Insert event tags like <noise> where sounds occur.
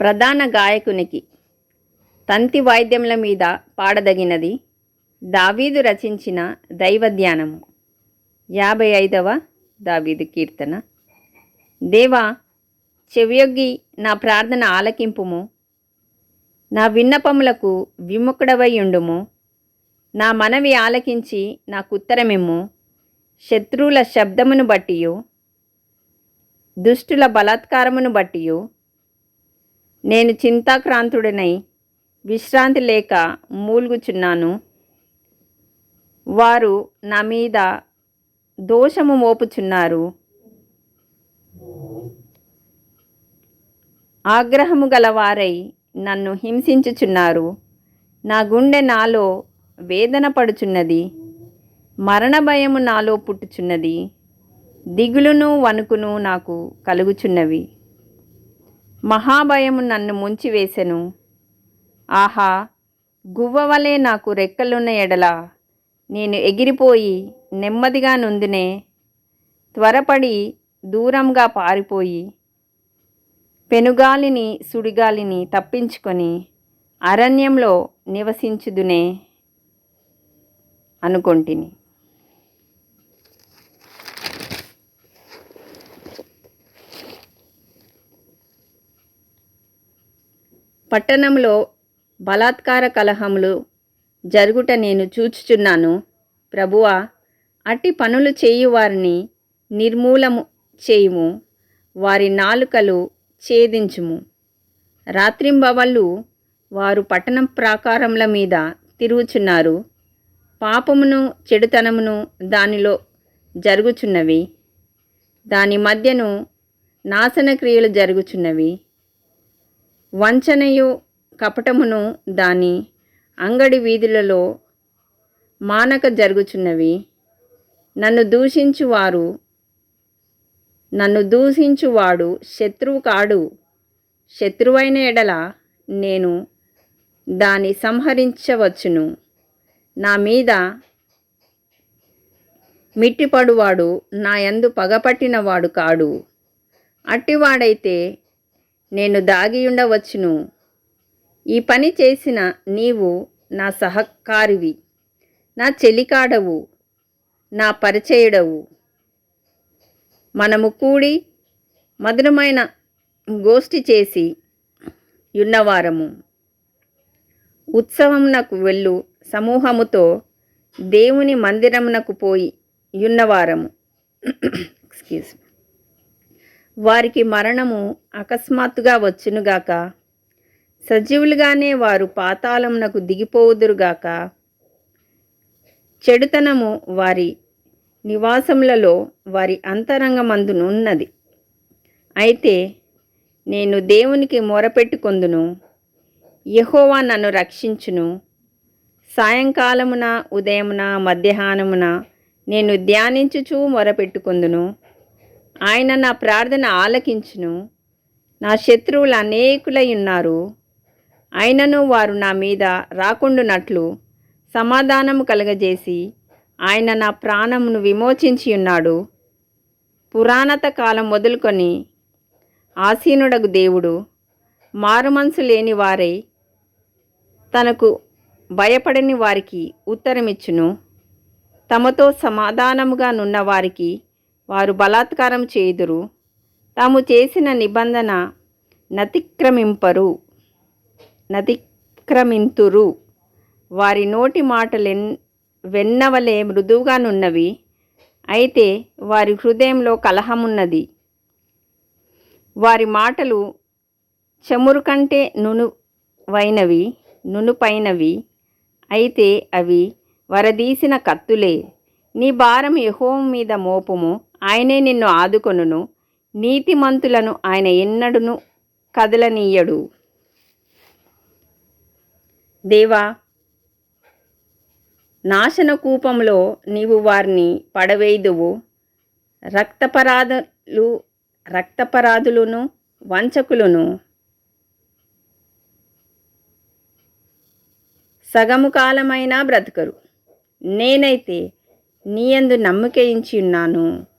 ప్రధాన గాయకునికి తంతి వాయిద్యముల మీద పాడదగినది దావీదు రచించిన దైవధ్యానము. యాభై ఐదవ దావీదు కీర్తన. దేవా చెవియొగ్గి నా ప్రార్థన ఆలకింపుము. నా విన్నపములకు విముఖుడవై ఉండుము. నా మనవి ఆలకించి నాకుత్తరమిమ్ము శత్రువుల శబ్దమును బట్టియు దుష్టుల బలాత్కారమును బట్టియు నేను చింతాక్రాంతుడినై. విశ్రాంతి లేక మూలుగుచున్నాను. వారు నా మీద దోషము మోపుచున్నారు. ఆగ్రహము గలవారై నన్ను హింసించుచున్నారు. నా గుండె నాలో వేదన పడుచున్నది. మరణ భయము నాలో పుట్టుచున్నది. దిగులును వణుకును నాకు కలుగుచున్నవి. మహాభయము నన్ను ముంచివేసెను. ఆహా గువ్వవలే నాకు రెక్కలున్న ఎడల. నేను ఎగిరిపోయి నెమ్మదిగా నుందునే. త్వరపడి దూరంగా పారిపోయి పెనుగాలిని సుడిగాలిని తప్పించుకొని అరణ్యంలో నివసించుదునే అనుకొంటిని. పట్టణంలో బలాత్కార కలహములు జరుగుట నేను చూచుచున్నాను. ప్రభువా అట్టి పనులు చేయు వారిని నిర్మూలము చేయుము వారి నాలుకలు ఛేదించుము. రాత్రింబవళ్ళు వారు పట్టణం ప్రాకారముల మీద తిరుగుచున్నారు. పాపమును చెడుతనమును దానిలో జరుగుచున్నవి. దాని మధ్యను నాశన క్రియలు జరుగుచున్నవి. వంచనయు కపటమును దాని అంగడి వీధులలో మానక జరుగుచున్నవి. నన్ను దూషించువారు నన్ను దూషించువాడు శత్రువు కాడు. శత్రువైన ఎడల నేను దాన్ని సంహరించవచ్చును. నా మీద మిట్టిపడువాడు నా యందు పగపట్టినవాడు కాడు. అట్టివాడైతే నేను దాగి ఉండవచ్చును ఈ పని చేసిన నీవు నా సహకారివి. నా చెలికాడవు. నా పరిచయుడవు. మనము కూడి మధురమైన గోష్ఠి చేసి ఉన్నవారము ఉత్సవమునకు వెళ్ళు. సమూహముతో దేవుని మందిరమునకు పోయి ఉన్నవారము ఎక్స్క్యూజ్ <clears throat> వారికి మరణము అకస్మాత్తుగా వచ్చునుగాక. సజీవులుగానే వారు పాతాళమునకు దిగిపోవుదురుగాక. చెడుతనము వారి నివాసములలో వారి అంతరంగమందునున్నది అయితే నేను దేవునికి మొరపెట్టుకొందును. యహోవా నన్ను రక్షించును. సాయంకాలమున ఉదయమున మధ్యాహ్నమున నేను ధ్యానించుచూ మొరపెట్టుకుందును. ఆయన నా ప్రార్థన ఆలకించును. నా శత్రువులు అనేకులై ఉన్నారు. ఆయనను వారు నా మీద రాకుండునట్లు సమాధానము కలగజేసి ఆయన నా ప్రాణమును విమోచించి ఉన్నాడు. పురాణత కాలం మొదలుకొని ఆసీనుడగు దేవుడు మారుమనసు లేని వారై తనకు భయపడని వారికి ఉత్తరమిచ్చును. తమతో సమాధానముగా నున్న వారికి వారు బలాత్కారం చేదురు తాము చేసిన నిబంధన నతిక్రమింపరు. నతిక్రమింతురు. వారి నోటి మాటలెన్ వెన్నవలే మృదువుగానున్నవి అయితే వారి హృదయంలో కలహమున్నది. వారి మాటలు చమురు కంటే నునువైనవి నునుపైనవి. అయితే అవి వరదీసిన కత్తులే. నీ భారం యహోం మీద మోపుము. ఆయనే నిన్ను ఆదుకొనును. నీతిమంతులను ఆయన ఎన్నడును కదలనీయడు. దేవా నాశన కూపంలో నీవు వారిని పడవేయుదువు. రక్తపరాధులు రక్తపరాధులను వంచకులను. సగము కాలమైనా బ్రతకరు. నేనైతే నీయందు నమ్మికయించి ఉన్నాను.